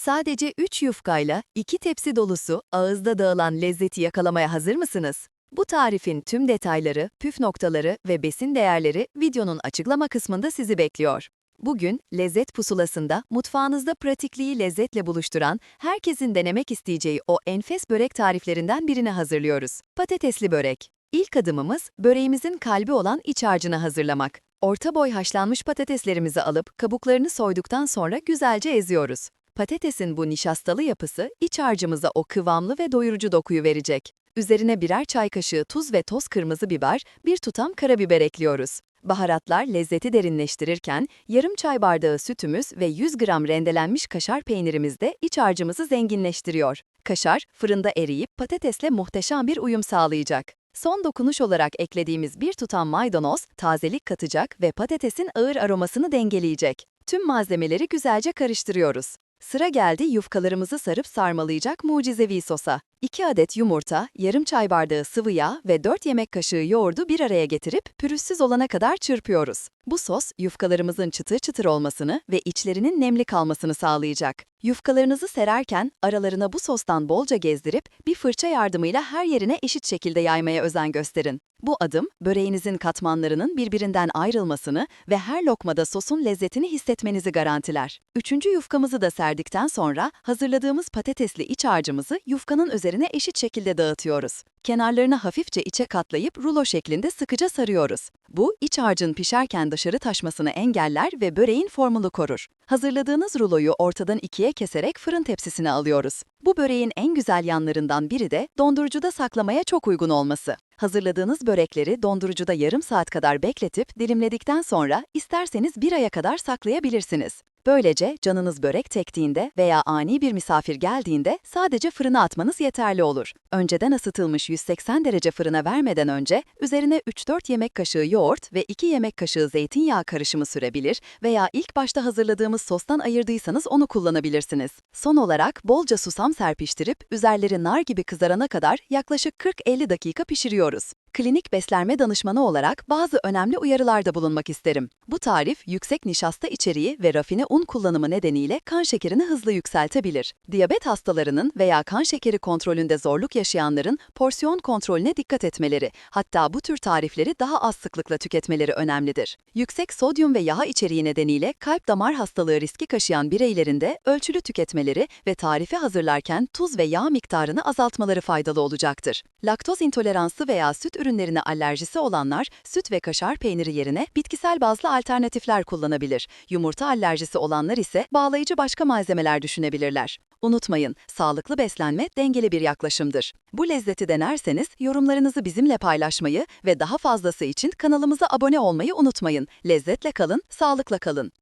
Sadece 3 yufkayla 2 tepsi dolusu ağızda dağılan lezzeti yakalamaya hazır mısınız? Bu tarifin tüm detayları, püf noktaları ve besin değerleri videonun açıklama kısmında sizi bekliyor. Bugün lezzet pusulasında mutfağınızda pratikliği lezzetle buluşturan, herkesin denemek isteyeceği o enfes börek tariflerinden birini hazırlıyoruz. Patatesli börek. İlk adımımız böreğimizin kalbi olan iç harcını hazırlamak. Orta boy haşlanmış patateslerimizi alıp kabuklarını soyduktan sonra güzelce eziyoruz. Patatesin bu nişastalı yapısı iç harcımıza o kıvamlı ve doyurucu dokuyu verecek. Üzerine birer çay kaşığı tuz ve toz kırmızı biber, bir tutam karabiber ekliyoruz. Baharatlar lezzeti derinleştirirken yarım çay bardağı sütümüz ve 100 gram rendelenmiş kaşar peynirimiz de iç harcımızı zenginleştiriyor. Kaşar fırında eriyip patatesle muhteşem bir uyum sağlayacak. Son dokunuş olarak eklediğimiz bir tutam maydanoz tazelik katacak ve patatesin ağır aromasını dengeleyecek. Tüm malzemeleri güzelce karıştırıyoruz. Sıra geldi yufkalarımızı sarıp sarmalayacak mucizevi sosa. 2 adet yumurta, yarım çay bardağı sıvı yağ ve 4 yemek kaşığı yoğurdu bir araya getirip pürüzsüz olana kadar çırpıyoruz. Bu sos yufkalarımızın çıtır çıtır olmasını ve içlerinin nemli kalmasını sağlayacak. Yufkalarınızı sererken aralarına bu sostan bolca gezdirip bir fırça yardımıyla her yerine eşit şekilde yaymaya özen gösterin. Bu adım, böreğinizin katmanlarının birbirinden ayrılmasını ve her lokmada sosun lezzetini hissetmenizi garantiler. Üçüncü yufkamızı da serdikten sonra hazırladığımız patatesli iç harcımızı yufkanın üzerine eşit şekilde dağıtıyoruz. Kenarlarını hafifçe içe katlayıp rulo şeklinde sıkıca sarıyoruz. Bu, iç harcın pişerken dışarı taşmasını engeller ve böreğin formunu korur. Hazırladığınız ruloyu ortadan ikiye keserek fırın tepsisine alıyoruz. Bu böreğin en güzel yanlarından biri de dondurucuda saklamaya çok uygun olması. Hazırladığınız börekleri dondurucuda yarım saat kadar bekletip dilimledikten sonra isterseniz bir aya kadar saklayabilirsiniz. Böylece canınız börek tektiğinde veya ani bir misafir geldiğinde sadece fırına atmanız yeterli olur. Önceden ısıtılmış 180 derece fırına vermeden önce üzerine 3-4 yemek kaşığı yoğurt ve 2 yemek kaşığı zeytinyağı karışımı sürebilir veya ilk başta hazırladığımız sostan ayırdıysanız onu kullanabilirsiniz. Son olarak bolca susam serpiştirip üzerleri nar gibi kızarana kadar yaklaşık 40-50 dakika pişiriyoruz. Klinik beslenme danışmanı olarak bazı önemli uyarılarda bulunmak isterim. Bu tarif yüksek nişasta içeriği ve rafine un kullanımı nedeniyle kan şekerini hızlı yükseltebilir. Diyabet hastalarının veya kan şekeri kontrolünde zorluk yaşayanların porsiyon kontrolüne dikkat etmeleri, hatta bu tür tarifleri daha az sıklıkla tüketmeleri önemlidir. Yüksek sodyum ve yağ içeriği nedeniyle kalp damar hastalığı riski kaşıyan bireylerin de ölçülü tüketmeleri ve tarifi hazırlarken tuz ve yağ miktarını azaltmaları faydalı olacaktır. Laktoz intoleransı veya süt ürünlerine alerjisi olanlar süt ve kaşar peyniri yerine bitkisel bazlı alternatifler kullanabilir. Yumurta alerjisi olanlar ise bağlayıcı başka malzemeler düşünebilirler. Unutmayın, sağlıklı beslenme dengeli bir yaklaşımdır. Bu lezzeti denerseniz yorumlarınızı bizimle paylaşmayı ve daha fazlası için kanalımıza abone olmayı unutmayın. Lezzetle kalın, sağlıkla kalın.